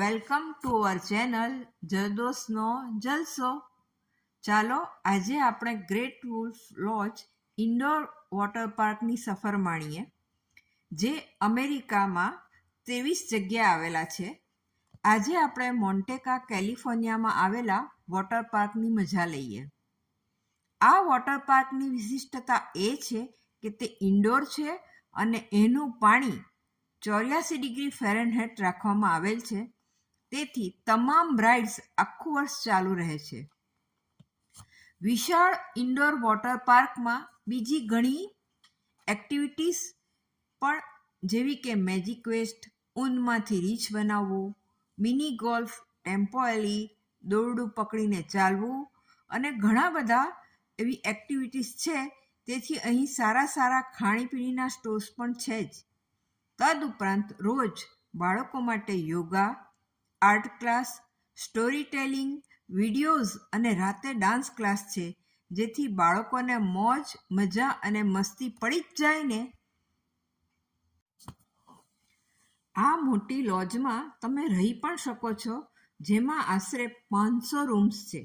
Welcome to our channel જરદોસનો જલસો. ચાલો, આજે આપણે Great Wolf Lodge indoor water પાર્કની સફર માણીએ, જે અમેરિકામાં ત્રેવીસ જગ્યાએ આવેલા છે. આજે આપણે મોન્ટેકા, કેલિફોર્નિયામાં આવેલા વોટર પાર્કની મજા લઈએ. આ વોટર પાર્કની વિશિષ્ટતા એ છે કે તે ઇન્ડોર છે અને એનું પાણી ચોર્યાસી ડિગ્રી ફેરનહેટ રાખવામાં આવેલ છે. તેથી તમામ રાઇડ્સ આખું વર્ષ ચાલુ રહે છે. વિશાળ ઇન્ડોર વોટર પાર્કમાં બીજી ઘણી એક્ટિવિટીઝ પણ જેવી કે મેજિક વેસ્ટ ઊનમાંથી રીચ બનાવવું મિની ગોલ્ફ ટેમ્પોએલી દોરડું પકડીને ચાલવું અને ઘણા બધા એવી એક્ટિવિટીઝ છે. તેથી અહીં સારા સારા ખાણીપીણીના સ્ટોર્સ પણ છે જ. તદુપરાંત રોજ બાળકો માટે yoga art class storytelling videos અને રાતે ડાન્સ ક્લાસ છે, જેથી બાળકોને મોજ, મજા અને મસ્તી પડી જ જાય ને? આ મોટી લોજમાં તમે રહી પણ શકો છો, જેમાં આશરે પાંચસો રૂમ્સ છે.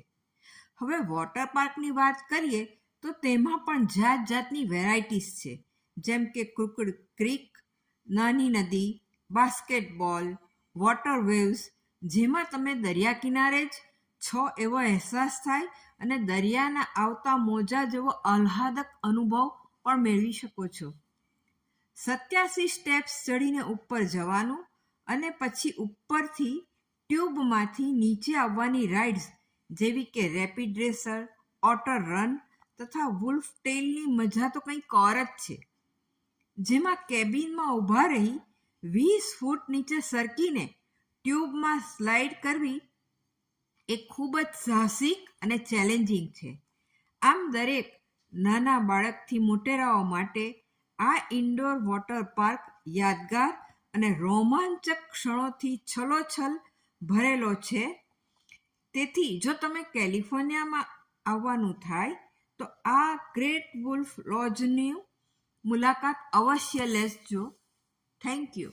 હવે વોટર પાર્કની વાત કરીએ, તો તેમાં પણ જાત જાતની વેરાયટીઝ છે, જેમ કે ક્રુકડ ક્રીક, નાની નદી, બાસ્કેટબોલ, વોટર વેવ્સ જેમાં તમે દરિયા કિનારે જ છો એવો અહેસાસ થાય અને દરિયાના આવતા મોજા જેવો આહ્લાદક અનુભવ પણ મેળવી શકો છો. સત્યાસી સ્ટેપ્સ ચડીને ઉપર જવાનું અને પછી ઉપરથી ટ્યુબમાંથી નીચે આવવાની રાઇડ્સ જેવી કે રેપિડ રેસર ઓટર રન તથા વુલ્ફ ટેલની મજા તો કંઈક ઓર જ છે. જેમાં કેબિનમાં ઊભા રહી વીસ ફૂટ નીચે સરકીને ટ્યુબમાં સ્લાઇડ કરવી એ ખૂબ જ સાહસિક અને ચેલેન્જિંગ છે. આમ દરેક નાના બાળકથી મોટેરાઓ માટે આ ઇન્ડોર વોટર પાર્ક યાદગાર અને રોમાંચક ક્ષણોથી છલોછલ ભરેલો છે. તેથી જો તમે કેલિફોર્નિયામાં આવવાનું થાય, તો આ ગ્રેટ વુલ્ફ લોજની મુલાકાત અવશ્ય લેજો. Thank you.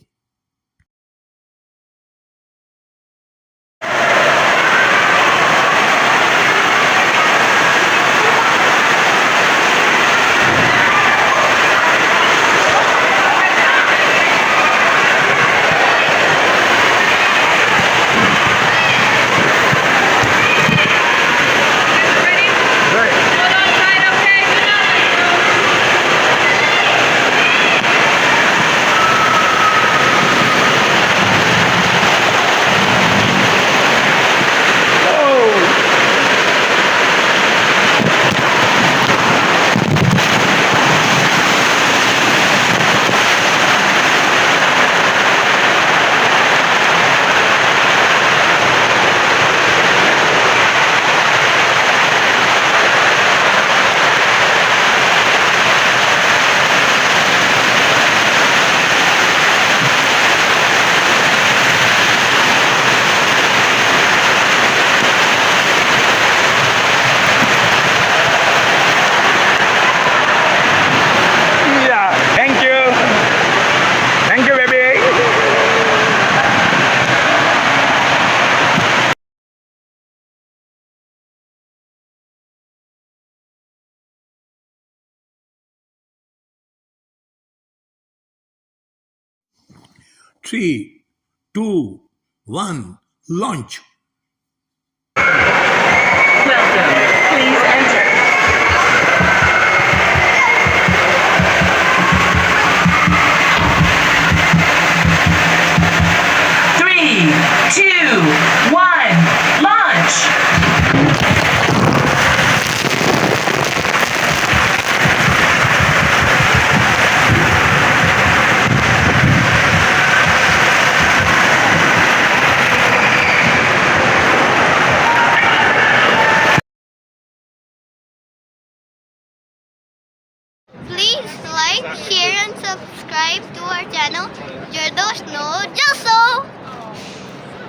Three, two, one, launch. Please like, share and subscribe to our channel Jardos No Joso.